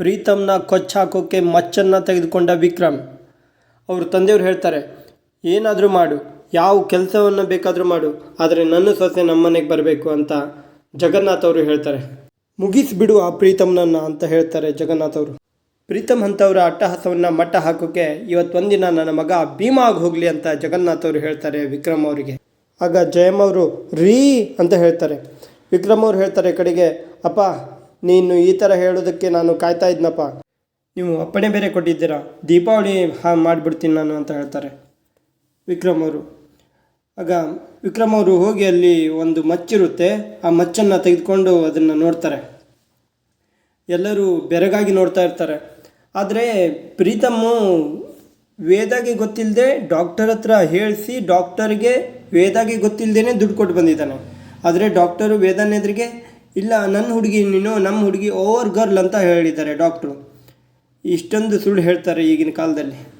ಪ್ರೀತಮ್ನ ಕೊಚ್ಚ ಹಾಕೋಕ್ಕೆ ಮಚ್ಚನ್ನು ತೆಗೆದುಕೊಂಡ ವಿಕ್ರಮ್. ಅವ್ರ ತಂದೆಯವ್ರು ಹೇಳ್ತಾರೆ, ಏನಾದರೂ ಮಾಡು, ಯಾವ ಕೆಲಸವನ್ನು ಬೇಕಾದರೂ ಮಾಡು, ಆದರೆ ನನ್ನ ಸೊಸೆ ನಮ್ಮನೆಗೆ ಬರಬೇಕು ಅಂತ ಜಗನ್ನಾಥ್ ಅವರು ಹೇಳ್ತಾರೆ. ಮುಗಿಸಿಬಿಡು ಆ ಪ್ರೀತಮ್ನನ್ನು ಅಂತ ಹೇಳ್ತಾರೆ ಜಗನ್ನಾಥ್ ಅವರು. ಪ್ರೀತಮ್ ಅಂತವರ ಅಟ್ಟಹಾಸವನ್ನು ಮಟ್ಟ ಹಾಕೋಕ್ಕೆ ಇವತ್ತೊಂದಿನ ನನ್ನ ಮಗ ಭೀಮ ಆಗಿ ಹೋಗಲಿ ಅಂತ ಜಗನ್ನಾಥ್ ಅವರು ಹೇಳ್ತಾರೆ ವಿಕ್ರಮ್ ಅವರಿಗೆ. ಆಗ ಜಯಮ್ ಅವರು, ರೀ ಅಂತ ಹೇಳ್ತಾರೆ. ವಿಕ್ರಮ್ ಅವ್ರು ಹೇಳ್ತಾರೆ ಕಡೆಗೆ, ಅಪ್ಪ ನೀನು ಈ ಥರ ಹೇಳೋದಕ್ಕೆ ನಾನು ಕಾಯ್ತಾ ಇದ್ನಪ್ಪ. ನೀವು ಅಪ್ಪಣೆ ಬೇರೆ ಕೊಟ್ಟಿದ್ದೀರಾ? ದೀಪಾವಳಿ ಹಾ ಮಾಡಿಬಿಡ್ತೀನಿ ನಾನು ಅಂತ ಹೇಳ್ತಾರೆ ವಿಕ್ರಮ್ ಅವರು. ಆಗ ವಿಕ್ರಮ್ ಅವರು ಹೋಗಿ ಅಲ್ಲಿ ಒಂದು ಮಚ್ಚಿರುತ್ತೆ. ಆ ಮಚ್ಚನ್ನು ತೆಗೆದುಕೊಂಡು ಅದನ್ನು ನೋಡ್ತಾರೆ. ಎಲ್ಲರೂ ಬೆರಗಾಗಿ ನೋಡ್ತಾ ಇರ್ತಾರೆ. ಆದರೆ ಪ್ರೀತಮ್ಮು ವೇದಾಗೆ ಗೊತ್ತಿಲ್ಲದೆ ಡಾಕ್ಟರ್ ಹತ್ರ ಹೇಳಿಸಿ ಡಾಕ್ಟರ್ಗೆ ವೇದಾಗೆ ಗೊತ್ತಿಲ್ಲದೇ ದುಡ್ಡು ಕೊಟ್ಟು ಬಂದಿದ್ದಾನೆ. ಆದರೆ ಡಾಕ್ಟರು ವೇದನ ಎದುರಿಗೆ ಇಲ್ಲ ನನ್ನ ಹುಡುಗಿ ನೀನು ನಮ್ಮ ಹುಡುಗಿ ಓವರ್ ಗರ್ಲ್ ಅಂತ ಹೇಳಿದ್ದಾರೆ ಡಾಕ್ಟ್ರು. ಇಷ್ಟೊಂದು ಸುಳ್ಳು ಹೇಳ್ತಾರೆ ಈಗಿನ ಕಾಲದಲ್ಲಿ.